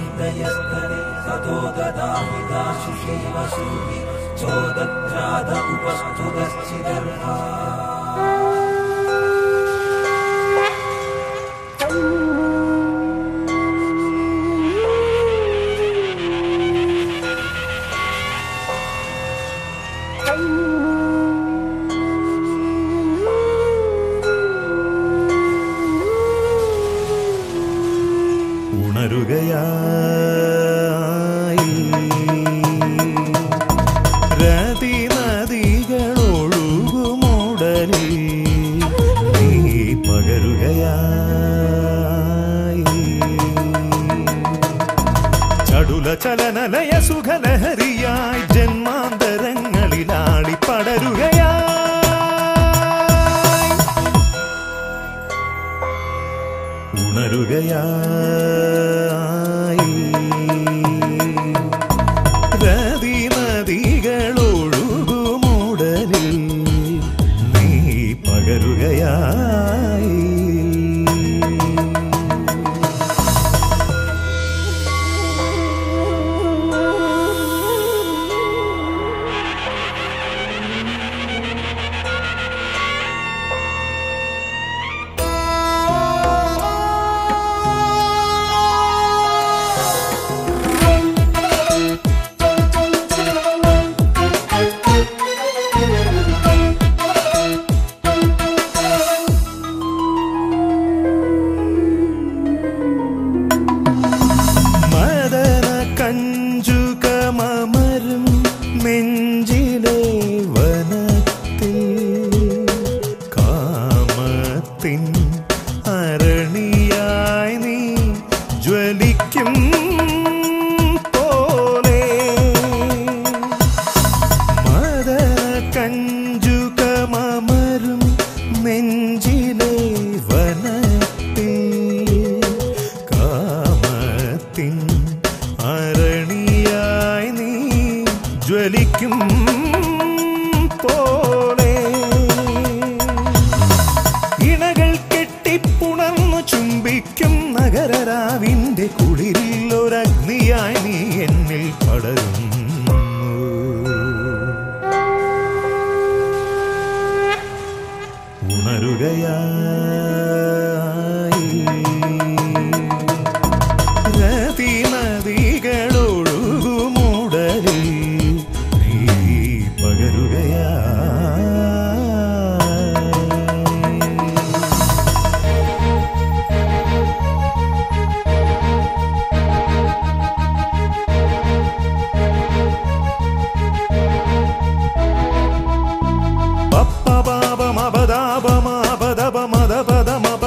न्द्रयस्तरे सदो ददामिदाशिषेवोदत्राद उपश्चिदर्भा ഉണരുകയായി രതി നദികളൊഴുകുമോടലിൽ നീ പകരുകയായി. ചടുല ചലനലയ സുഖലഹരിയായി ഉണരുകയായി.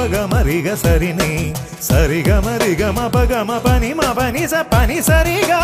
పప్పబాబమబదాబమబదబమదపదమపగమరిగ సరిని సరిగమరిగమపగమ పని మపని స పని సరిగా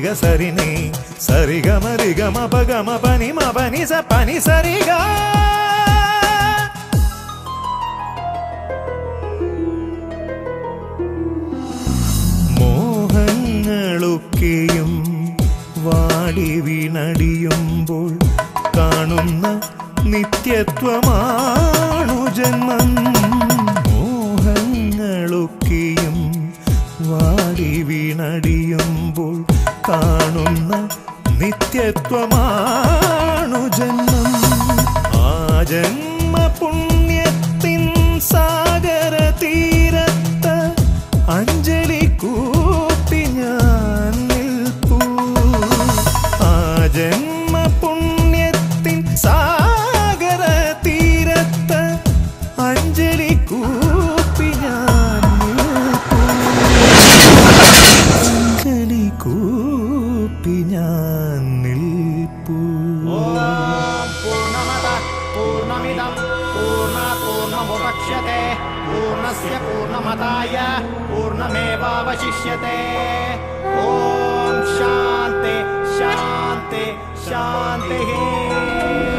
రిగ సరిని సరిగమ రిగమ పగమ పని మ పని స పని సరిగా മോഹങ്ങളൊക്കെയും വാടി വീണടിയുമ്പോൾ കാണുന്ന നിത്യത്വമാണു ജന്മം. മോഹങ്ങളൊക്കെയും വാടി വീണടിയുമ്പോൾ കാണുന്ന നിത്യത്വമാണു ജന്മം. ആ ജന്മ പുണ്യത്തിൻ സാഗര തീരത്ത് അഞ്ജലി पूर्णमेवावशिष्यते। ॐ शान्ति शान्ति शान्तिः